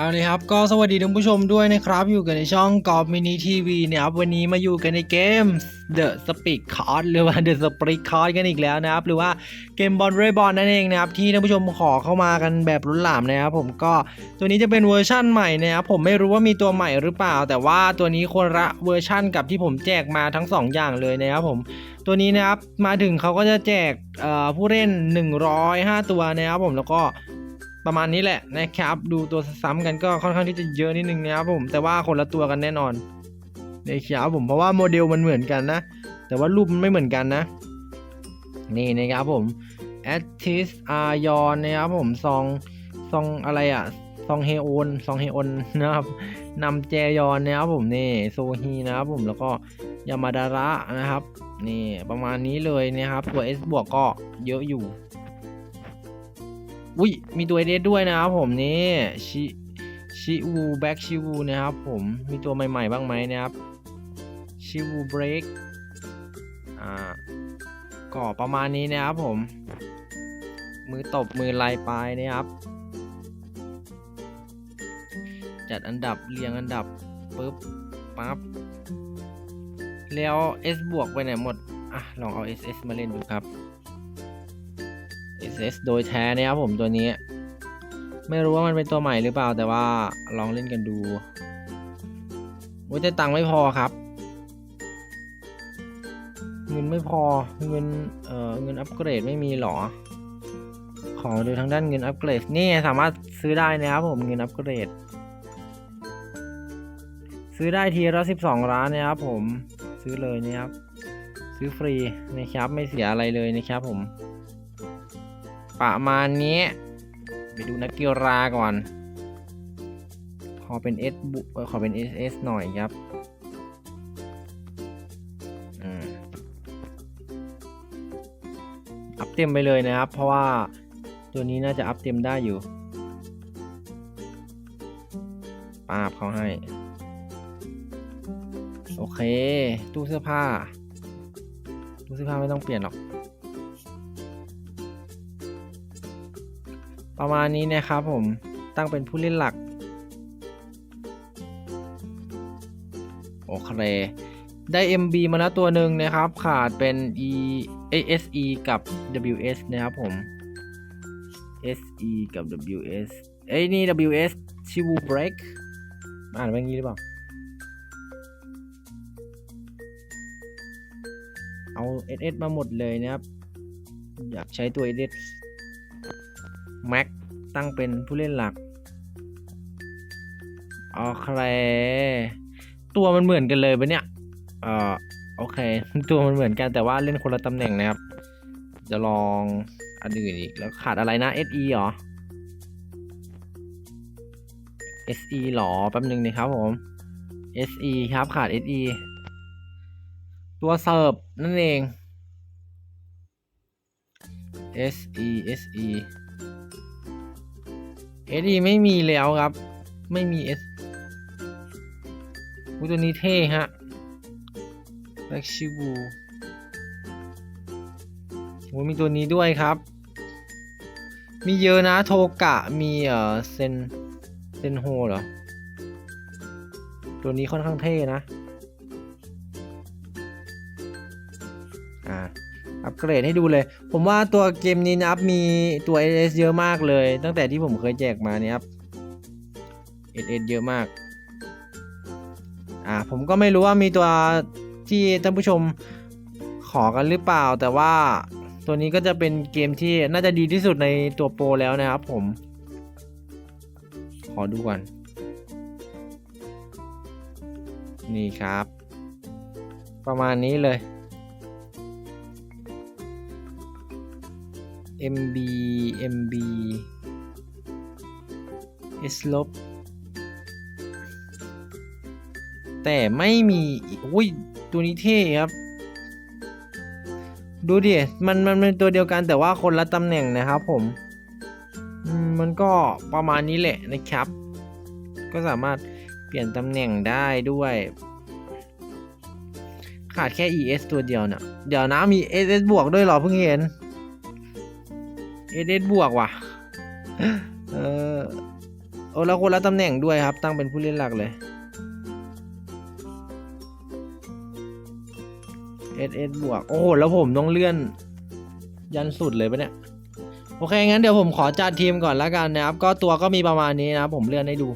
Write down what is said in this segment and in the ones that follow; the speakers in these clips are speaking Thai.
เอาเลยครับก็สวัสดีท่านผู้ชมด้วยนะครับ อยู่กันในช่องกอบมินิทีวีเนี่ยครับวันนี้มาอยู่กันในเกม The Speak Card หรือว่า The Speak Card กันอีกแล้วนะครับ หรือว่าเกมบอลเรย์บอลนั่นเองนะครับ ที่ท่านผู้ชมขอเข้ามากันแบบล้นหลามนะครับผมก็ตัวนี้จะเป็นเวอร์ชั่นใหม่นะครับผมไม่รู้ว่ามีตัวใหม่หรือเปล่า แต่ว่าตัวนี้คนละเวอร์ชั่นกับที่ผมแจกมาทั้งสองอย่างเลยนะครับผมตัวนี้นะครับมาถึงเขาก็จะแจกผู้เล่น 105 ตัวนะครับผมแล้วก็ ประมาณนี้แหละนะครับ ดูตัวซ้ำกันก็ค่อนข้างที่จะเยอะนิดนึงนะครับผมแต่ว่าคนละตัวกันแน่นอนนะครับผมเพราะว่าโมเดลมันเหมือนกันนะ แต่ว่ารูปมันไม่เหมือนกันนะ นี่นะครับผม a t t i s อายอนนะครับผมซองซองอะไรอะซองเฮโอนซองเฮโอนนะครับนำแจยอนนะครับผมนี่โซฮีนะครับผมแล้วก็ยามาดาระนะครับนี่ประมาณนี้เลยนะครับตัว S บวกก็เยอะอยู่ อุ้ยมีตัว S ด้วยนะครับผมนี่ชิชิวูแบ็กชิวูนะครับผมมีตัวใหม่ๆบ้างไหมนะครับชิวูเบรกอ่าก็ประมาณนี้นะครับผม มือตบมือลายปลายนะครับ จัดอันดับเรียงอันดับปุ๊บปั๊บแล้ว S บวกไปไหนหมด อะ ลองเอา SS มาเล่นดูครับ SS โดยแท้นะครับผมตัวนี้ ไม่รู้ว่ามันเป็นตัวใหม่หรือเปล่าแต่ว่าลองเล่นกันดูว่าแต่ตังค์ไม่พอครับ เงินไม่พอเงินเอ่อเงินอัปเกรดไม่มีหรอ ขอดูทางด้านเงินอัปเกรดนี่สามารถซื้อได้นะครับผมเงินอัปเกรด ซื้อได้ทีละสิบสองร้านนะครับผมซื้อเลยนะครับซื้อฟรีนะครับไม่เสียอะไรเลยนะครับผม ประมาณนี้ ไปดูนักกีฬาก่อน ขอเป็น S บุเอ่อขอเป็น SS หน่อยครับอืมอัพเต็มไปเลยนะครับ เพราะว่าตัวนี้น่าจะอัพเต็มได้อยู่ปาบเขาให้ โอเค ตู้เสื้อผ้า ตู้เสื้อผ้าไม่ต้องเปลี่ยนหรอก ประมาณนี้นะครับผมตั้งเป็นผู้เล่นหลัก โอเค ได้ MB มาแล้วตัวหนึ่งนะครับ ขาดเป็น E ASE กับ WS นะครับผม SE กับ WS เอ้ยนี่ WS ชิวู break อ่านว่างี้หรือเปล่า เอา SS มาหมดเลยนะครับ อยากใช้ตัว SS Max ตั้งเป็นผู้เล่นหลักโอเคตัวมันเหมือนกันเลยปะเนี่ยเออโอเค ตัวมันเหมือนกันแต่ว่าเล่นคนละตำแหน่งนะครับ จะลองอันอื่นอีกแล้วขาดอะไรนะ SE เหรอ SE หรอแป๊บนึงนะครับผม SE ครับขาด SE ตัวเสิร์ฟนั่นเอง S E S E S E ไม่มีแล้วครับ ไม่มี S อุยตัวนี้เท่ฮะแบ็กชิบูโอ้มีตัวนี้ด้วยครับ มีเยอะนะโทกะ มีเอ่อเซนเซนโฮเหรอ ตัวนี้ค่อนข้างเท่นะ เกรดให้ดูเลย ผมว่าตัวเกมนี้นะครับมีตัว SS เยอะมากเลย ตั้งแต่ที่ผมเคยแจกมาเนี่ยครับ SS เยอะมาก อ่าผมก็ไม่รู้ว่ามีตัวที่ท่านผู้ชมขอกันหรือเปล่า แต่ว่าตัวนี้ก็จะเป็นเกมที่น่าจะดีที่สุดในตัวโปรแล้วนะครับผม ขอดูก่อน นี่ครับ ประมาณนี้เลย MB MB S ลบแต่ไม่มีอุ้ยตัวนี้เท่ครับ ดูดิ มันมันเป็นตัวเดียวกันแต่ว่าคนละตำแหน่งนะครับผม มันก็ประมาณนี้แหละนะครับ ก็สามารถเปลี่ยนตำแหน่งได้ด้วย ขาดแค่ ES ตัวเดียวเนี่ยเดี๋ยวนะมี SS บวกด้วยหรอเพิ่งเห็น SS บวกว่ะ เออโอ้แล้วคนละตำแหน่งด้วยครับ ตั้งเป็นผู้เล่นหลักเลย SS บวก โอ้โห แล้วผมต้องเลื่อน ยันสุดเลยปะเนี่ย โอเค งั้นเดี๋ยวผมขอจัดทีมก่อนแล้วกันนะครับ ก็ตัวก็มีประมาณนี้นะครับ ผมเลื่อนให้ดู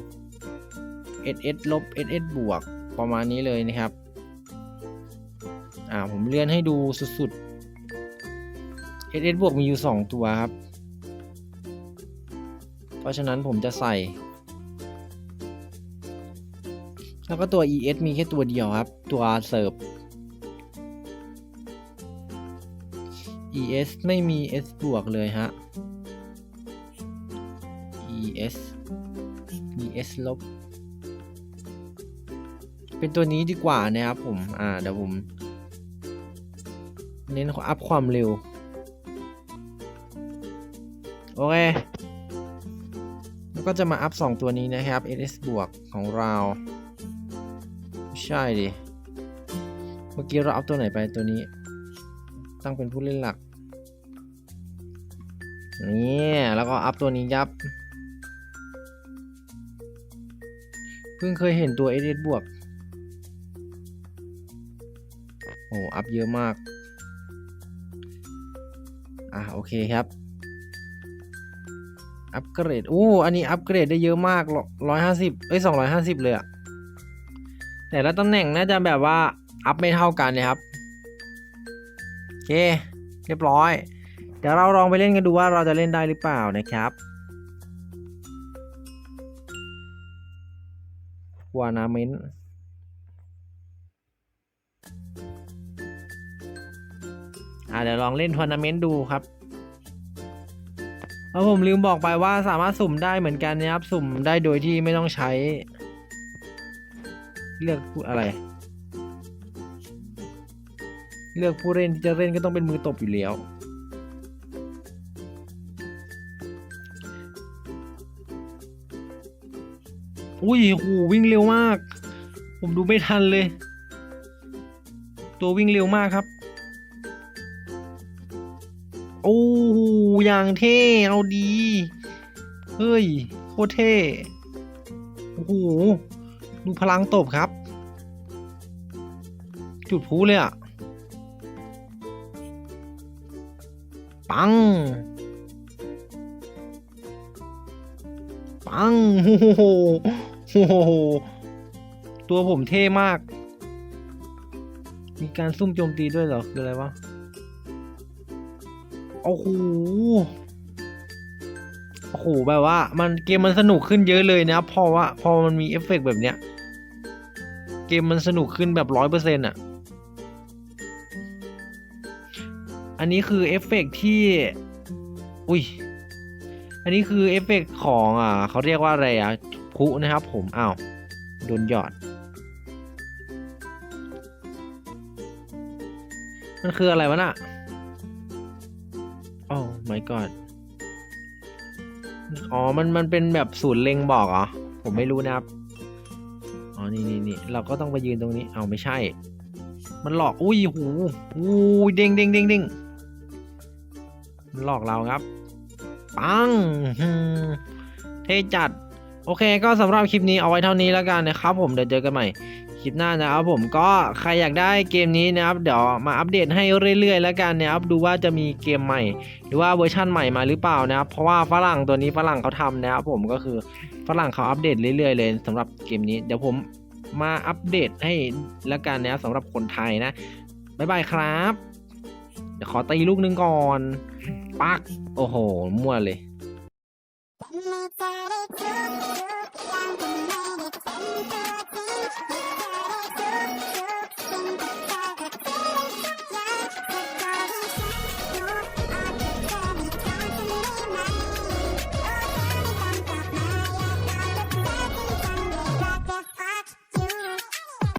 SS ลบ SS บวก ประมาณนี้เลยนะครับ อ่า ผมเลื่อนให้ดูสุดๆ SS บวกมีอยู่ 2 ตัวครับ เพราะฉะนั้นผมจะใส่ แล้วก็ตัว ES มีแค่ตัวเดียวครับ ตัวเสิร์ฟ ES ไม่มี S บวกเลยฮะ ES มี S ลบ เป็นตัวนี้ดีกว่านะครับผม อ่า เดี๋ยวผม เน้นอัพความเร็ว โอเค ก็จะมาอัพ 2 ตัวนี้นะครับ SS บวกของเราใช่ดิ เมื่อกี้เราอัพตัวไหนไปตัวนี้ ตั้งเป็นผู้เล่นหลักนี่แล้วก็อัพตัวนี้ยับ เพิ่งเคยเห็นตัว SS บวกโอ้อัพเยอะมาก อะโอเคครับ อัปเกรดโอ้อันนี้อัปเกรดได้เยอะมากร้อยห้าสิบเอ้ยสองร้อยห้าสิบเลยอะแต่ละตำแหน่งน่าจะแบบว่าอัพไม่เท่ากันเลยครับโอเค เรียบร้อย เดี๋ยวเราลองไปเล่นกันดูว่าเราจะเล่นได้หรือเปล่านะครับวานาเมนอ่าเดี๋ยวลองเล่นทัวร์นาเมนต์ดูครับ แล้วผมลืมบอกไปว่าสามารถสุ่มได้เหมือนกันนะครับ สุ่มได้โดยที่ไม่ต้องใช้ เลือกผู้อะไร เลือกผู้เล่นที่จะเล่นก็ต้องเป็นมือตบอยู่แล้วอุ้ยโหวิ่งเร็วมาก ผมดูไม่ทันเลย ตัววิ่งเร็วมากครับ โอ้ อย่างเท่เอาดี เฮ้ย โคตรเท่ โอ้โห ดูพลังตบครับ จุดพลุเลยอะปัง ปังโอ้โหโอ้โห ตัวผมเท่มาก มีการซุ่มโจมตีด้วยเหรอ คืออะไรวะ โอ้โหโอ้โหแบบว่า มันเกมมันสนุกขึ้นเยอะเลยนะเพราะว่าพอมันมีเอฟเฟกต์แบบเนี้ย เกมมันสนุกขึ้นแบบร้อยเปอร์เซ็นต์อะ อันนี้คือเอฟเฟกต์ที่ อุ้ย อันนี้คือเอฟเฟกต์ของอ่าเขาเรียกว่าอะไรอะพุนะครับผม อ้าวโดนหยอด มันคืออะไรวะน่ะ อ้ my god อ๋อ มัน มันเป็นแบบศูนย์เล็งบอกเหรอ ผมไม่รู้นะครับ อ๋อ นี่นี่นี่เราก็ต้องไปยืนตรงนี้ เอาไม่ใช่ มันหลอก อุ้ยหูอู้เด้งเด้งเด้งเด้งมันหลอกเราครับ ปัง เท่จัด โอเค ก็สำหรับคลิปนี้เอาไว้เท่านี้แล้วกันนะครับผม เดี๋ยวเจอกันใหม่ คลิปหน้านะครับผมก็ใครอยากได้เกมนี้นะครับเดี๋ยวมาอัปเดตให้เรื่อยๆ แล้วกันนะครับดูว่าจะมีเกมใหม่ หรือว่าเวอร์ชั่นใหม่มาหรือเปล่านะครับเพราะว่าฝรั่งตัวนี้ฝรั่งเขาทำนะครับผมก็คือฝรั่งเขาอัปเดตเรื่อยๆเลยสำหรับเกมนี้เดี๋ยวผมมาอัปเดตให้แล้วกันนะสำหรับคนไทยนะบ๊ายบายครับ เดี๋ยวขอตีลูกนึงก่อน ปัก โอ้โหมั่วเลย